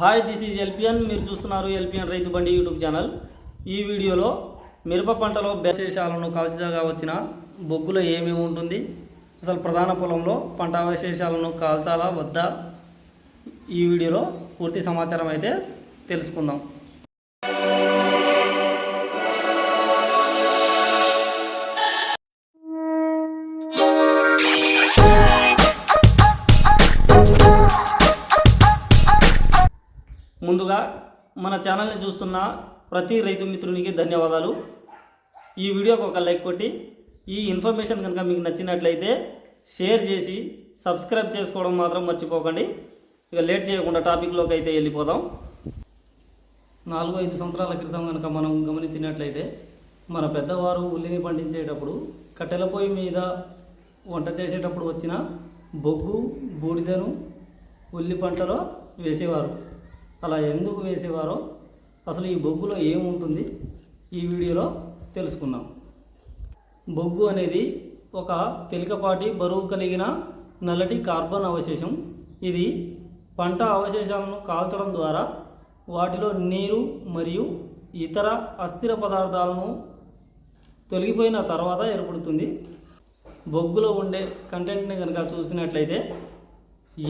Hi this is LPN. మీరు చూస్తున్నారు LPN రైతు బండి యూట్యూబ్ ఛానల్. ఈ వీడియోలో మిరప పంటలో విశేషాలను కాల్చగా వచ్చిన బొగ్గులో ఏమేమి ఉంటుంది అసలు ప్రధాన పొలంలో పంట అవశేషాలను కాల్చాలా వద్దా? ఈ వీడియోలో పూర్తి సమాచారం అయితే తెలుసుకుందాం. ముందుగా మన ఛానల్ని చూస్తున్న ప్రతి రైతు మిత్రునికి ధన్యవాదాలు. ఈ వీడియోకి ఒక లైక్ కొట్టి ఈ ఇన్ఫర్మేషన్ కనుక మీకు నచ్చినట్లయితే షేర్ చేసి సబ్స్క్రైబ్ చేసుకోవడం మాత్రం మర్చిపోకండి. ఇక లేట్ చేయకుండా టాపిక్లోకి అయితే వెళ్ళిపోదాం. నాలుగు ఐదు సంవత్సరాల క్రితం కనుక మనం గమనించినట్లయితే మన పెద్దవారు ఉల్లిని పండించేటప్పుడు కట్టెల పొయ్యి మీద వంట చేసేటప్పుడు వచ్చిన బొగ్గు బూడిదను ఉల్లి పంటలో వేసేవారు. అలా ఎందుకు వేసేవారో అసలు ఈ బొగ్గులో ఏముంటుంది ఈ వీడియోలో తెలుసుకుందాం. బొగ్గు అనేది ఒక తేలికపాటి బరువు కలిగిన నల్లటి కార్బన్ అవశేషం. ఇది పంట అవశేషాలను కాల్చడం ద్వారా వాటిలో నీరు మరియు ఇతర అస్థిర పదార్థాలను తొలగిపోయిన తర్వాత ఏర్పడుతుంది. బొగ్గులో ఉండే కంటెంట్ని కనుక చూసినట్లయితే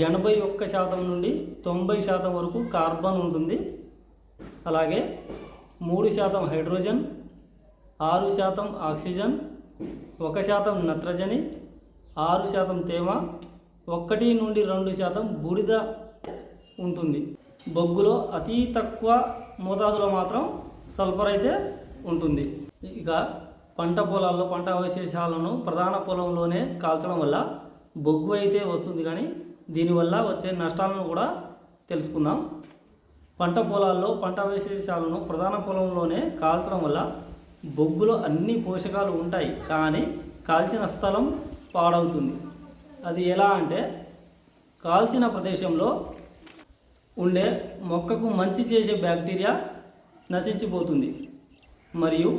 ఎనభై ఒక్క శాతం నుండి తొంభై శాతం వరకు కార్బన్ ఉంటుంది. అలాగే మూడు శాతం హైడ్రోజన్ ఆరు శాతం ఆక్సిజన్ ఒక శాతం నత్రజని ఆరు శాతం తేమ ఒకటి నుండి రెండు శాతం బూడిద ఉంటుంది. బొగ్గులో అతి తక్కువ మోతాదులో మాత్రం సల్ఫర్ అయితే ఉంటుంది. ఇక పంట పొలాల్లో పంట అవశేషాలను ప్రధాన పొలంలోనే కాల్చడం వల్ల బొగ్గు అయితే వస్తుంది. కానీ దీనివల్ల వచ్చే నష్టాలను కూడా తెలుసుకుందాం. పంట పొలాల్లో పంట అవశేషాలను ప్రధాన పొలంలోనే కాల్చడం వల్ల బొగ్గులో అన్ని పోషకాలు ఉంటాయి కానీ కాల్చిన స్థలం పాడవుతుంది. అది ఎలా అంటే కాల్చిన ప్రదేశంలో ఉండే మొక్కకు మంచి చేసే బ్యాక్టీరియా నశించిపోతుంది. మరియు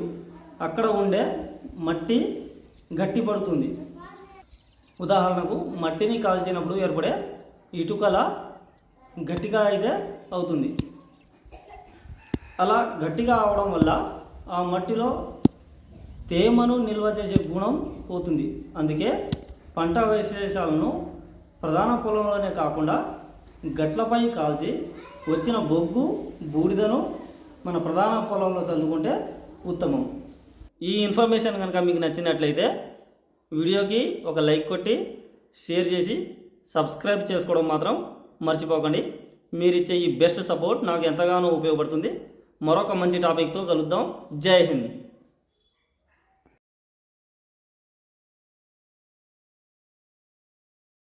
అక్కడ ఉండే మట్టి గట్టిపడుతుంది. ఉదాహరణకు మట్టిని కాల్చినప్పుడు ఏర్పడే ఇటుకల గట్టిగా అయితే అవుతుంది. అలా గట్టిగా అవడం వల్ల ఆ మట్టిలో తేమను నిల్వ చేసే గుణం పోతుంది. అందుకే పంట అవశేషాలను ప్రధాన పొలంలోనే కాకుండా గట్లపై కాల్చి వచ్చిన బొగ్గు బూడిదను మన ప్రధాన పొలంలో చల్లుకుంటే ఉత్తమం. ఈ ఇన్ఫర్మేషన్ కనుక మీకు నచ్చినట్లయితే వీడియోకి ఒక లైక్ కొట్టి షేర్ చేసి సబ్స్క్రైబ్ చేసుకోవడం మాత్రం మర్చిపోకండి. మీరిచ్చే ఈ బెస్ట్ సపోర్ట్ నాకు ఎంతగానో ఉపయోగపడుతుంది. మరొక మంచి టాపిక్తో కలుద్దాం. జై హింద్.